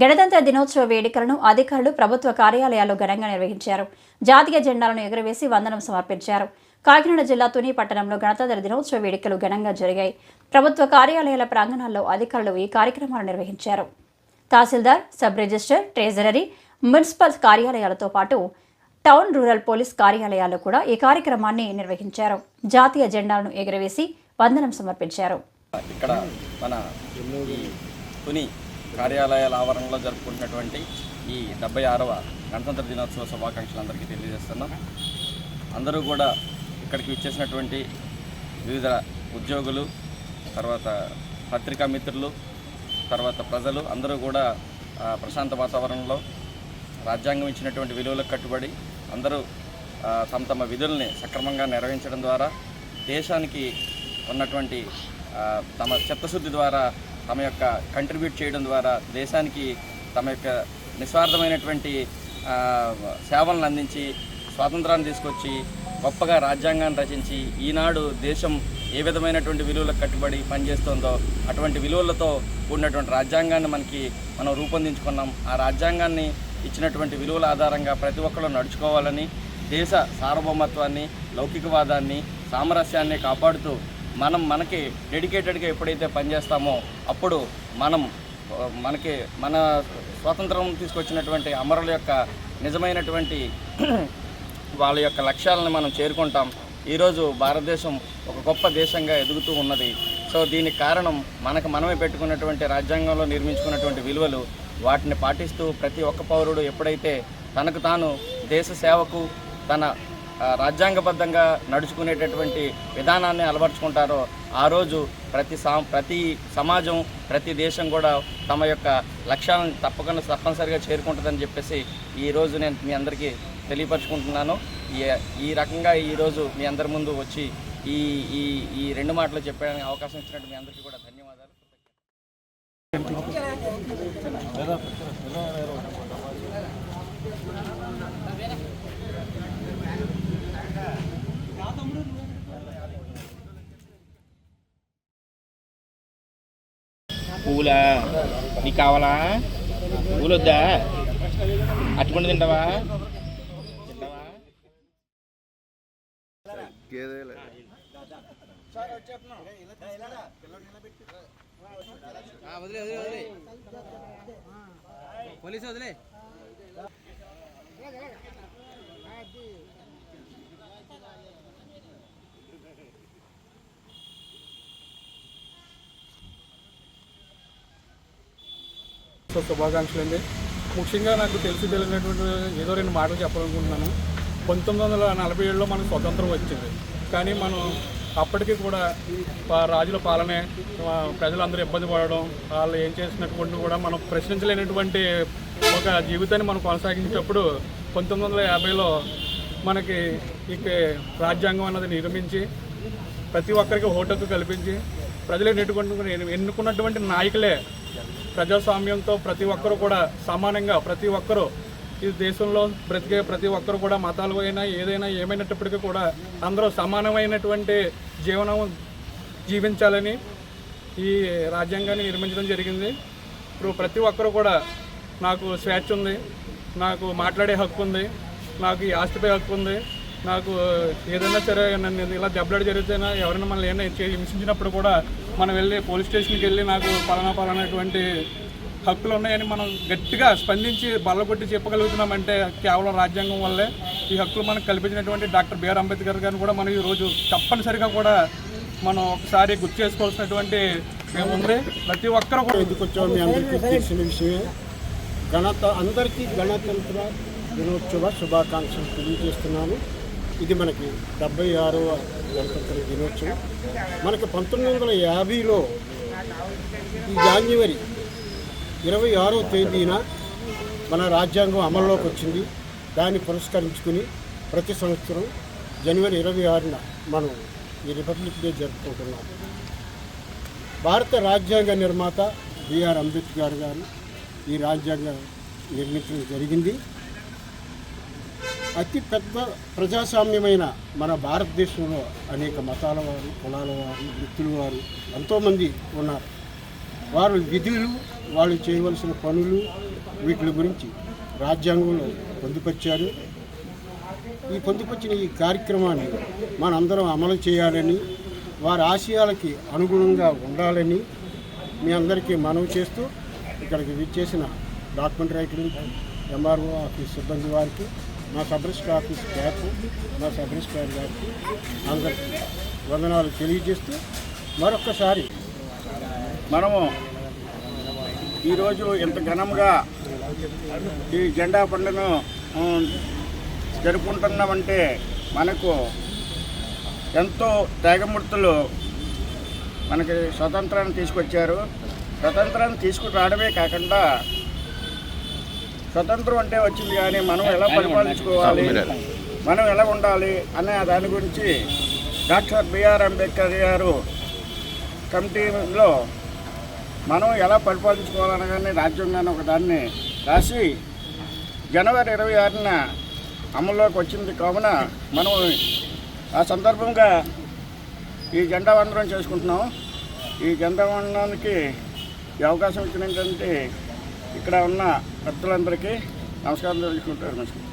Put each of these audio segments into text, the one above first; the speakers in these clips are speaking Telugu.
గణతంత్ర దినోత్సవ వేడుకలను అధికారులు ప్రభుత్వ కార్యాలయాల్లో ఘనంగా నిర్వహించారు. జాతీయ జెండాలను ఎగురవేసి వందనం సమర్పించారు. కాకినాడ జిల్లా తుని పట్టణంలో గణతంత్ర దినోత్సవ వేడుకలు ఘనంగా జరిగాయి. ప్రభుత్వ కార్యాలయాల ప్రాంగణాల్లో అధికారులు ఈ కార్యక్రమాలు నిర్వహించారు. తహసీల్దార్ సబ్ రిజిస్టర్ ట్రెజరీ మున్సిపల్ కార్యాలయాలతో పాటు టౌన్ రూరల్ పోలీస్ కార్యాలయాల్లో కూడా ఈ కార్యక్రమాన్ని నిర్వహించారు. జాతీయ జెండాలను ఎగురవేసి వందనం సమర్పించారు. ఇక్కడ మన కార్యాలయాల ఆవరణలో జరుపుకుంటున్నటువంటి ఈ డెబ్బై ఆరవ గణతంత్ర దినోత్సవ శుభాకాంక్షలు అందరికీ తెలియజేస్తున్నాం. అందరూ కూడా ఇక్కడికి ఇచ్చేసినటువంటి వివిధ ఉద్యోగులు తర్వాత పత్రికా మిత్రులు తర్వాత ప్రజలు అందరూ కూడా ప్రశాంత వాతావరణంలో రాజ్యాంగం ఇచ్చినటువంటి విలువలకు కట్టుబడి అందరూ తమ తమ విధుల్ని సక్రమంగా నిర్వహించడం ద్వారా దేశానికి ఉన్నటువంటి తమ చిత్తశుద్ధి ద్వారా తమ యొక్క కంట్రిబ్యూట్ చేయడం ద్వారా దేశానికి తమ యొక్క నిస్వార్థమైనటువంటి సేవలను అందించి స్వాతంత్రాన్ని తీసుకొచ్చి గొప్పగా రాజ్యాంగాన్ని రచించి ఈనాడు దేశం ఏ విధమైనటువంటి విలువలకు కట్టుబడి పనిచేస్తుందో అటువంటి విలువలతో కూడినటువంటి రాజ్యాంగాన్ని మనకి మనం రూపొందించుకున్నాం. ఆ రాజ్యాంగాన్ని ఇచ్చినటువంటి విలువల ఆధారంగా ప్రతి ఒక్కరు నడుచుకోవాలని దేశ సార్వభౌమత్వాన్ని లౌకికవాదాన్ని సామరస్యాన్ని కాపాడుతూ మనం మనకి డెడికేటెడ్గా ఎప్పుడైతే పనిచేస్తామో అప్పుడు మనం మనకి మన స్వాతంత్రం తీసుకొచ్చినటువంటి అమరుల యొక్క నిజమైనటువంటి వాళ్ళ యొక్క లక్ష్యాలను మనం చేరుకుంటాం. ఈరోజు భారతదేశం ఒక గొప్ప దేశంగా ఎదుగుతూ ఉన్నది. సో దీనికి కారణం మనకు మనమే పెట్టుకున్నటువంటి రాజ్యాంగంలో నిర్మించుకున్నటువంటి విలువలు వాటిని పాటిస్తూ ప్రతి ఒక్క పౌరుడు ఎప్పుడైతే తనకు తాను దేశ సేవకు తన రాజ్యాంగబద్ధంగా నడుచుకునేటటువంటి విధానాన్ని అలవర్చుకుంటారో ఆ రోజు ప్రతి సా ప్రతి సమాజం ప్రతి దేశం కూడా తమ యొక్క లక్ష్యాలను తప్పకుండా తప్పనిసరిగా చేరుకుంటుందని చెప్పేసి ఈ రోజు నేను మీ అందరికీ తెలియపరచుకుంటున్నాను. ఈ ఈ రకంగా ఈరోజు మీ అందరి ముందు వచ్చి ఈ ఈ ఈ రెండు మాటలు చెప్పడానికి అవకాశం ఇచ్చినట్టు మీ అందరికీ కూడా ధన్యవాదాలు. పూలా నీకు కావాలా పూలు వద్దా అట్టుకుంటు తింటావా? తింటావా వదిలే వదిలే వదిలే. పోలీసు వదిలే. సో శుభాకాంక్షలు అండి ముఖ్యంగా నాకు తెలిసి తెలియనటువంటి ఏదో రెండు మాటలు చెప్పాలనుకుంటున్నాను. పంతొమ్మిది వందల నలభై ఏడులో మనకు స్వతంత్రం వచ్చింది. కానీ మనం అప్పటికి కూడా రాజుల పాలనే ప్రజలందరూ ఇబ్బంది పడడం వాళ్ళు ఏం చేసినటువంటి కూడా మనం ప్రశ్నించలేనటువంటి ఒక జీవితాన్ని మనం కొనసాగించేటప్పుడు పంతొమ్మిది వందల యాభైలో మనకి ఇక రాజ్యాంగం అన్నది నిర్మించి ప్రతి ఒక్కరికి ఓటకు కల్పించి ప్రజలు ఎన్నుకుంటున్న ఎన్నుకున్నటువంటి నాయకులే ప్రజాస్వామ్యంతో ప్రతి ఒక్కరు కూడా సమానంగా ప్రతి ఒక్కరూ ఈ దేశంలో బ్రతికే ప్రతి ఒక్కరు కూడా మతాలు అయినా ఏదైనా ఏమైనప్పటికీ కూడా అందరూ సమానమైనటువంటి జీవనం జీవించాలని ఈ రాజ్యాంగాన్ని నిర్మించడం జరిగింది. ఇప్పుడు ప్రతి ఒక్కరు కూడా నాకు స్వేచ్ఛ ఉంది నాకు మాట్లాడే హక్కు ఉంది నాకు ఈ ఆస్తిపై హక్కు ఉంది. నాకు ఏదైనా సరే నన్ను ఇలా దెబ్బలాడి జరిగితేనా ఎవరైనా మనల్ని ఏమైనా హింసించినప్పుడు కూడా మనం వెళ్ళి పోలీస్ స్టేషన్కి వెళ్ళి నాకు పలానా పలానాటువంటి హక్కులు ఉన్నాయని మనం గట్టిగా స్పందించి బల్లగొట్టి చెప్పగలుగుతున్నామంటే కేవలం రాజ్యాంగం వల్లే ఈ హక్కులు మనకు కల్పించినటువంటి డాక్టర్ బిఆర్ అంబేద్కర్ గారిని కూడా మనం ఈరోజు తప్పనిసరిగా కూడా మనం ఒకసారి గుర్తు చేసుకోవాల్సినటువంటి ఉంది. ప్రతి ఒక్కరు కూడా ఎందుకు వచ్చామో అందరికీ? తెలిసిన విషయమే. గణత అందరికీ గణతంత్ర దినోత్సవ శుభాకాంక్షలు తెలియజేస్తున్నాను. ఇది మనకి డెబ్బై ఆరవ గణతంత్ర దినోత్సవం. మనకి పంతొమ్మిది వందల యాభైలో ఈ జాన్యువరి ఇరవై ఆరో తేదీన మన రాజ్యాంగం అమల్లోకి వచ్చింది. దాన్ని పురస్కరించుకుని ప్రతి సంవత్సరం జనవరి ఇరవై ఆరున మనం ఈ రిపబ్లిక్ డే జరుపుకుంటున్నాం. భారత రాజ్యాంగ నిర్మాత బిఆర్ అంబేద్కర్ గారు ఈ రాజ్యాంగం నిర్మించడం జరిగింది. అతి పెద్ద ప్రజాస్వామ్యమైన మన భారతదేశంలో అనేక మతాల వారు కులాల వారు వృత్తుల వారు ఎంతోమంది ఉన్నారు. వారు విధులు వాళ్ళు చేయవలసిన పనులు వీటి గురించి రాజ్యాంగంలో పొందుపరిచారు. ఈ పొందుపరిచిన ఈ కార్యక్రమాన్ని మనందరం అమలు చేయాలని వారి ఆశయాలకి అనుగుణంగా ఉండాలని మీ అందరికీ మనవి చేస్తూ ఇక్కడికి విచ్చేసిన డాక్యుమెంట్ రైటర్లు ఎంఆర్ఓ ఆఫీస్ సిబ్బంది వారికి మా సబ్ రిజిస్టర్ ఆఫీస్ స్టాఫ్ మా సబ్ రిజిస్ట్రార్ గారికి అందరికి వందనాలు తెలియజేస్తూ మరొక్కసారి మనము ఈరోజు ఇంత ఘనంగా ఈ జెండా పండుగను జరుపుకుంటున్నామంటే మనకు ఎంతో త్యాగమూర్తులు మనకి స్వతంత్రాన్ని తీసుకొచ్చారు. స్వతంత్రాన్ని తీసుకురావడమే కాకుండా స్వతంత్రం అంటే వచ్చింది కానీ మనం ఎలా పరిపాలించుకోవాలి? మనం ఎలా ఉండాలి అనే దాని గురించి డాక్టర్ బిఆర్ అంబేద్కర్ గారు కమిటీలో మనం ఎలా పరిపాలించుకోవాలనగానే రాజ్యాంగాన్ని ఒక దాన్ని రాసి జనవరి ఇరవై ఆరున అమల్లోకి వచ్చింది. కావున మనం ఆ సందర్భంగా ఈ జెండా వందనం చేసుకుంటున్నాం. ఈ జెండా వందనానికి ఈ అవకాశం ఇచ్చినటువంటి ఇక్కడ ఉన్న భక్తులందరికీ నమస్కారం తెలుసుకుంటారు నమస్కారం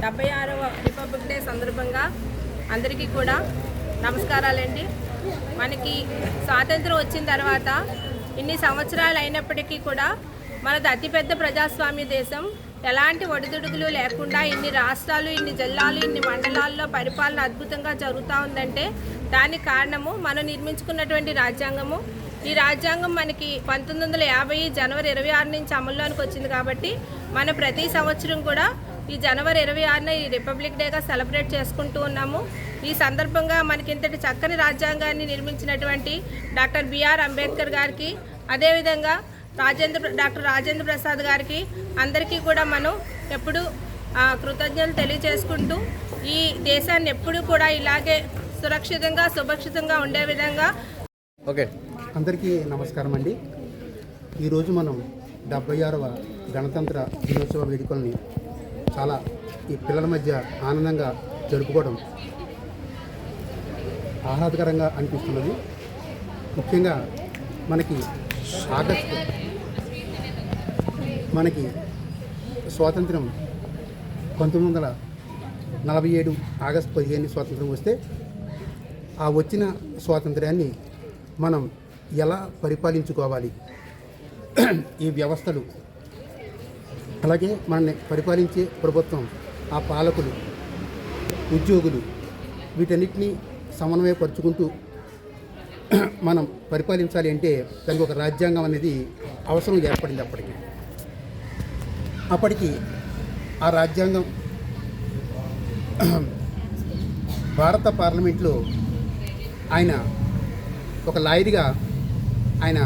డెబ్బై ఆరవ రిపబ్లిక్ డే సందర్భంగా అందరికీ కూడా నమస్కారాలండి. మనకి స్వాతంత్రం వచ్చిన తర్వాత ఇన్ని సంవత్సరాలు అయినప్పటికీ కూడా మనది అతిపెద్ద ప్రజాస్వామ్య దేశం. ఎలాంటి ఒడిదుడుకులు లేకుండా ఇన్ని రాష్ట్రాలు ఇన్ని జిల్లాలు ఇన్ని మండలాల్లో పరిపాలన అద్భుతంగా జరుగుతూ ఉందంటే దానికి కారణము మనం నిర్మించుకున్నటువంటి రాజ్యాంగము. ఈ రాజ్యాంగం మనకి పంతొమ్మిది వందల యాభై జనవరి ఇరవై ఆరు నుంచి అమల్లోనికి వచ్చింది కాబట్టి మన ప్రతి సంవత్సరం కూడా ఈ జనవరి ఇరవై ఆరున ఈ రిపబ్లిక్ డేగా సెలబ్రేట్ చేసుకుంటూ ఉన్నాము. ఈ సందర్భంగా మనకి ఇంతటి చక్కని రాజ్యాంగాన్ని నిర్మించినటువంటి డాక్టర్ బిఆర్ అంబేద్కర్ గారికి అదేవిధంగా రాజేంద్ర డాక్టర్ రాజేంద్ర ప్రసాద్ గారికి అందరికీ కూడా మనం ఎప్పుడు ఆ, కృతజ్ఞతలు తెలియజేసుకుంటూ ఈ దేశాన్ని ఎప్పుడూ కూడా ఇలాగే సురక్షితంగా సురక్షితంగా ఉండే విధంగా అందరికీ నమస్కారం అండి. ఈరోజు మనం డెబ్బై ఆరవ గణతంత్ర దినోత్సవ వేడుకల్ని చాలా ఈ పిల్లల మధ్య ఆనందంగా జరుపుకోవడం ఆహ్లాదకరంగా అనిపిస్తున్నది. ముఖ్యంగా మనకి ఆగస్టు మనకి స్వాతంత్రం పంతొమ్మిది వందల నలభై ఏడు ఆగస్టు పదిహేను స్వాతంత్రం వస్తే ఆ వచ్చిన స్వాతంత్రాన్ని మనం ఎలా పరిపాలించుకోవాలి? ఈ వ్యవస్థలు. అలాగే మనల్ని పరిపాలించే ప్రభుత్వం ఆ పాలకులు ఉద్యోగులు వీటన్నిటినీ సమన్వయపరుచుకుంటూ మనం పరిపాలించాలి అంటే దానికి ఒక రాజ్యాంగం అనేది అవసరం ఏర్పడింది అప్పటికి. అప్పటికి ఆ రాజ్యాంగం భారత పార్లమెంట్లో ఆయన ఒక లాయర్గా ఆయన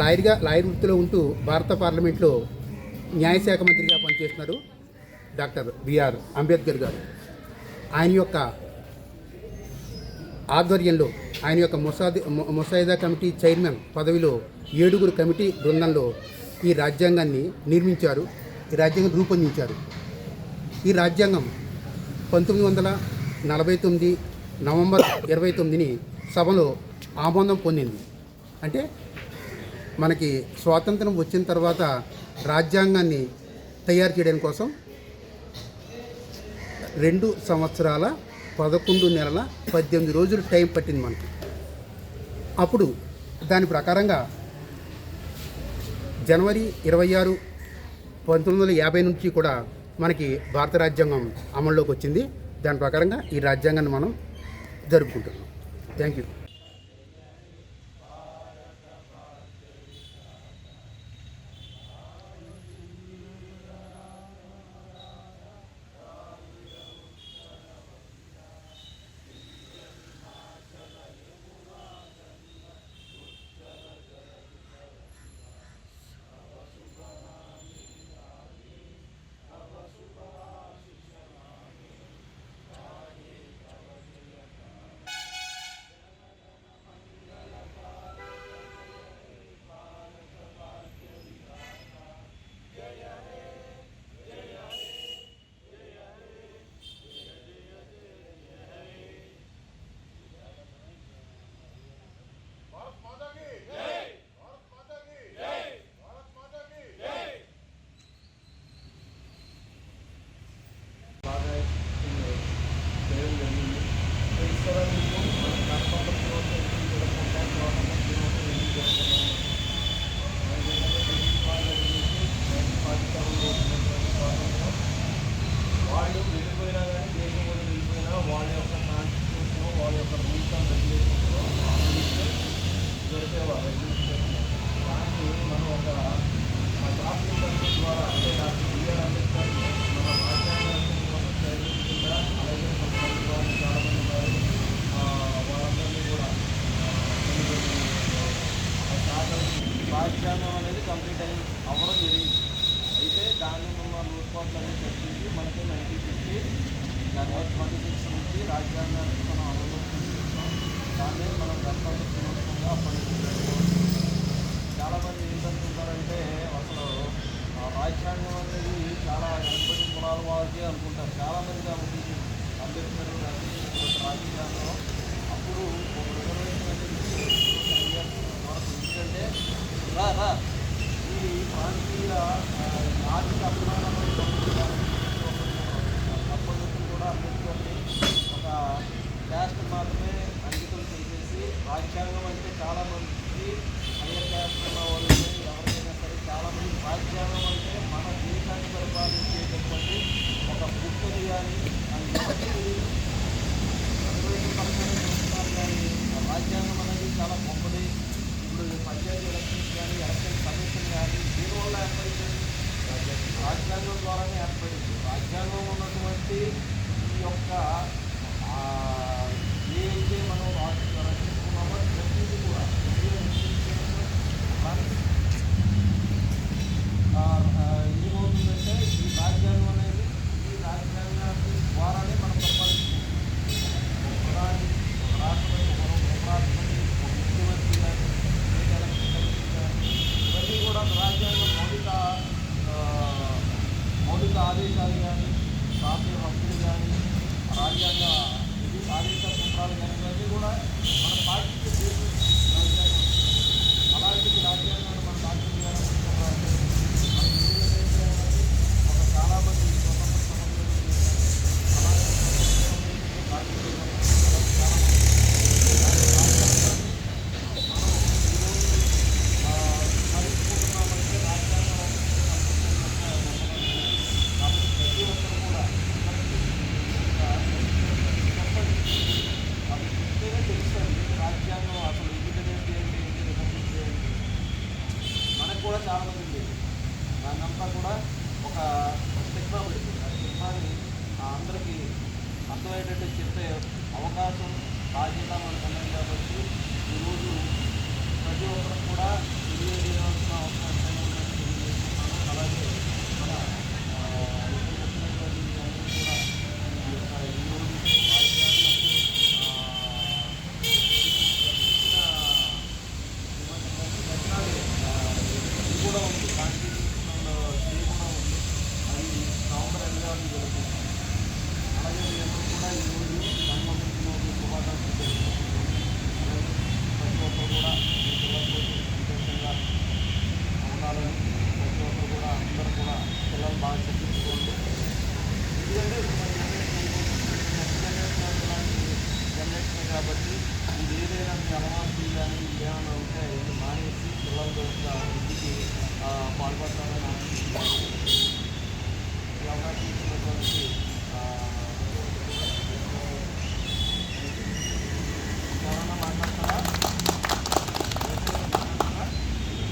లాయర్గా లాయర్ వృత్తిలో ఉంటూ భారత పార్లమెంట్లో న్యాయశాఖ మంత్రిగా పనిచేస్తున్నారు డాక్టర్ బిఆర్ అంబేద్కర్ గారు. ఆయన యొక్క ఆధ్వర్యంలో ఆయన యొక్క ముసాది ముసాయిదా కమిటీ చైర్మన్ పదవిలో ఏడుగురు కమిటీ బృందంలో ఈ రాజ్యాంగాన్ని నిర్మించారు ఈ రాజ్యాంగం రూపొందించారు. ఈ రాజ్యాంగం పంతొమ్మిది వందల నలభై తొమ్మిది నవంబర్ ఇరవై తొమ్మిదిని సభలో ఆమోదం పొందింది. అంటే మనకి స్వాతంత్రం వచ్చిన తర్వాత రాజ్యాంగాన్ని తయారు చేయడం కోసం రెండు సంవత్సరాల పదకొండు నెలల పద్దెనిమిది రోజులు టైం పట్టింది మనకి. అప్పుడు దాని ప్రకారంగా జనవరి ఇరవై ఆరు పంతొమ్మిది వందల యాభై నుంచి కూడా మనకి భారత రాజ్యాంగం అమల్లోకి వచ్చింది. దాని ప్రకారంగా ఈ రాజ్యాంగాన్ని మనం జరుపుకుంటున్నాం. Thank you. బాలగంగా ఉంది. అంబేద్కర్ రాజకీయాల్లో అప్పుడు ఎందుకంటే రా రా. ఇది ప్రాంతీయ ఆర్థిక అభిమానం అప్పటి కూడా అంబేద్కర్ని ఒక క్యాస్ట్ మాత్రమే అంకితం చేసేసి రాజ్యాంగం అంటే చాలామంది అయ్యర్ క్యాస్ట్ ఉన్న వాళ్ళు ఎవరికైనా సరే చాలామంది రాజ్యాంగం అంటే మన దేశాన్ని పరిపాలించేటటువంటి ఒక కుక్కని కానీ రాజ్యాంగం అనేది చాలా గొప్పది ఇప్పుడు పంచాయతీ ఎలక్షన్స్ కానీ ఎలక్షన్ కమిషన్ కానీ దీనివల్ల ఏర్పడింది రాజ్యాంగం ద్వారానే ఏర్పడింది. రాజ్యాంగం ఉన్నటువంటి ఈ యొక్క రాజ్యాంగ నాగరిక సూత్రాలు కానీ ఇవన్నీ కూడా మన పార్టీకి